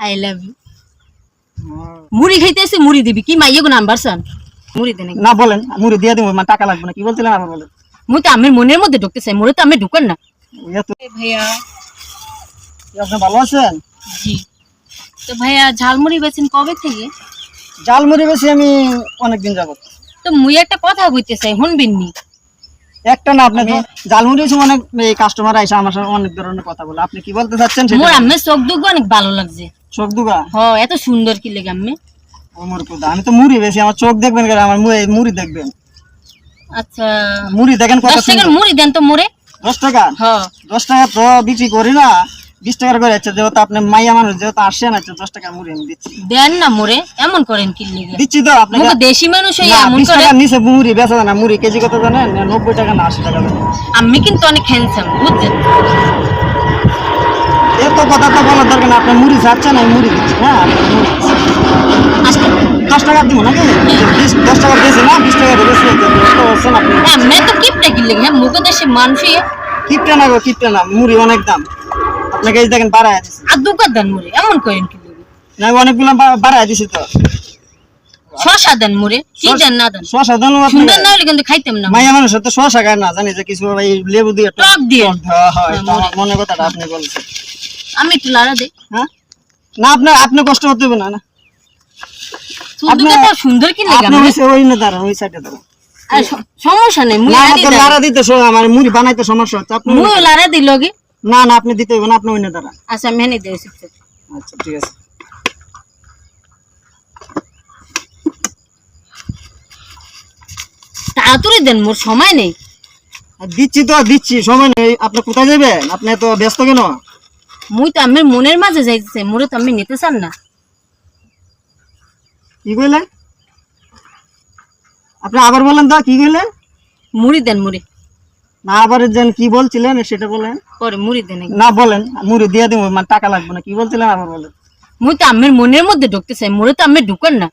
I love you মুড়ি খাইতেছে মুড়ি দিবি। কি মাইয়ে নাম্বার সান? মুড়ি দেন না বলেন মুড়ি দিয়ে দিব মানে টাকা লাগবে না কি বলছিলেন আবার বলেন। মুই তো আমার মনের মধ্যে ঢুকতে চাই মোরে তো আমি ঢুকান না। ভাইয়া। আপনি ভালো আছেন? জি। তো ভাইয়া ঝালমুড়ি বেছেন কবে থেকে? জাল মুড়ি বেশি আমি অনেকদিন যাবত। তো মুই একটা কথা কইতে চাই শুনবিন নি? একটা না আপনি তো- জাল মুড়ি বেশি অনেক কাস্টমার আইসা আমার সাথে অনেক ধরনের কথা বলে। আপনি কি বলতে চাচ্ছেন মোর আম্মে চোখ দুগো অনেক ভালো লাগছে। চোখ দুগা? এত সুন্দর কি লেগে কুদা আমি তো মুড়ি বেশি আমার চোখ দেখবেন কেন? আমার মুড়ি দেখবেন। আচ্ছা। মুড়ি দেখেন কত দশ মুড়ি দেন তো মোরে। দশ টাকা? হ। দশ টাকা তো বিক্রি করি না। বিশ টাকার করে যাচ্ছে যেহেতু আপনি মাইয়া মানুষ যেহেতু আসছেন আছে দশ টাকা মুড়ি আমি দিচ্ছি। দেন না মোরে এমন করেন কি লেগে? দিচ্ছি তো আপনাকে। মুখ দেশি মানুষ হয়ে না, এমন করে টাকার নিচে মুড়ি বেচা না। মুড়ি কেজি কত জানেন? নব্বই টাকা না আশি টাকা জানেন। আমি কিন্তু অনেক হ্যান্ডসাম বুঝছেন? এত কথা তো বলার দরকার না আপনি মুড়ি চাচ্ছেন আমি মুড়ি দিচ্ছি হ্যাঁ আপনার মুড়ি দশ টাকা দিব নাকি? বিশ দশ টাকা দিয়েছি না বিশ টাকা বেশি তো হচ্ছেন আপনি আমি তো কিপটা কি লেগে হ্যাঁ মুখ দেশি মানুষ হয়ে কিপটা না গো কিপটা না মুড়ি অনেক দাম। আপনাকে এই দেখেন বাড়ায় দিছি। আর দুকার দেন মোরে এমন করেন কি না অনেকগুলো বাড়ায় দিছি তো। শশা দেন মোরে কি দেন না দেন? শশা দেন সুন্দর না হলে কিন্তু খাইতাম না। মাইয়া মানুষের তো শশা খায় না জানি যে কিছু লেবু দিয়ে টক টক দিয়ে। হয় মনে কথাটা আপনি বলছেন। আমি একটু লাড়া দেই হ্যাঁ? না আপনার আপনি কষ্ট করতে হবে না না। সুন্দর কি লেগে আপনি ওই ওই না দাঁড়ান ওই সাইডে দাঁড়ান সমস্যা নেই মুই লাড়া আমার তো দিই লাড়া দিতে শো- আমার মুড়ি বানাইতে সমস্যা হচ্ছে আপনি মুই লাড়া দিই লগে না না আপনি দিতে হবে না আপনি ওই না দাঁড়ান আচ্ছা মেনে দেই আচ্ছা ঠিক আছে। তাড়াতাড়ি দেন মোর সময় নেই। দিচ্ছি তো দিচ্ছি সময় নেই। আপনি কোথায় যাবেন? আপনি তো ব্যস্ত কেন? মুই তো আমার মনের মাঝে যাইতেছে মোরে তো আমি নিতে চান না। কি কইলেন আপনি আবার বলেন তো কি কইলেন মুড়ি দেন মুড়ি। না আবার যেন কি বলছিলেন সেটা বলেন। পরে মুড়ি দেন না বলেন মুড়ি দিয়ে দিব মানে টাকা লাগবে না কি বলছিলেন আবার বলেন। মুই তো আমার মনের মধ্যে ঢুকতে চাই মোরে তো আমি ঢুকান না।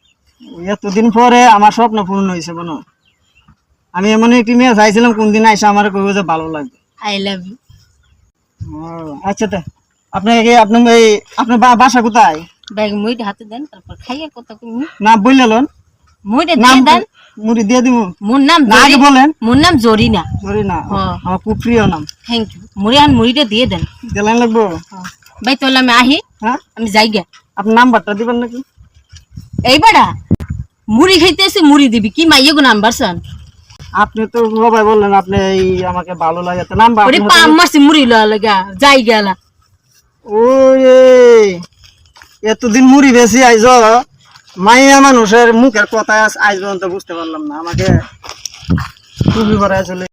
এতদিন পরে আমার স্বপ্ন পূর্ণ হয়েছে বলো আমি এমন একটি মেয়ে চাইছিলাম কোন দিন এসে আমার কইব যে ভালো লাগবে। আই লাভ ইউ ও, আচ্ছা তো। আপনাকে আপনি এই আপনার বাসা কোথায়? ব্যাগ মুড়িটা হাতে দেন তারপর খাইয়া কত কমি না বললেন মুড়িটা নাম দিয়ে দেন। মুড়ি দিয়ে দিব। মোর নাম আগে বলেন। মোর নাম জরিনা। সরি না হ্যাঁ। আমার খুব প্রিয় নাম। থ্যাংক ইউ মুড়ি আর মুড়িটা দিয়ে দেন। দিলেন লাগবো? ভাই তাহলে আমি আহি হ্যাঁ? আমি যাই গে আপনার নাম্বারটা দিবেন নাকি? এই বেড়া মুড়ি খাইতেছি মুড়ি দিবি। কি মাইয়ে গো নাম্বার সান? আপনি তো সবাই বললেন আপনি এই আমাকে ভালো লাগে। নাম্বার ওরে পাম মাসি মুড়ি লাগা যাই গেলা এতদিন মুড়ি বেশি আইজ মাইয়া মানুষের মুখের কথা আজ পর্যন্ত বুঝতে পারলাম না। আমাকে খুবই করে আসলে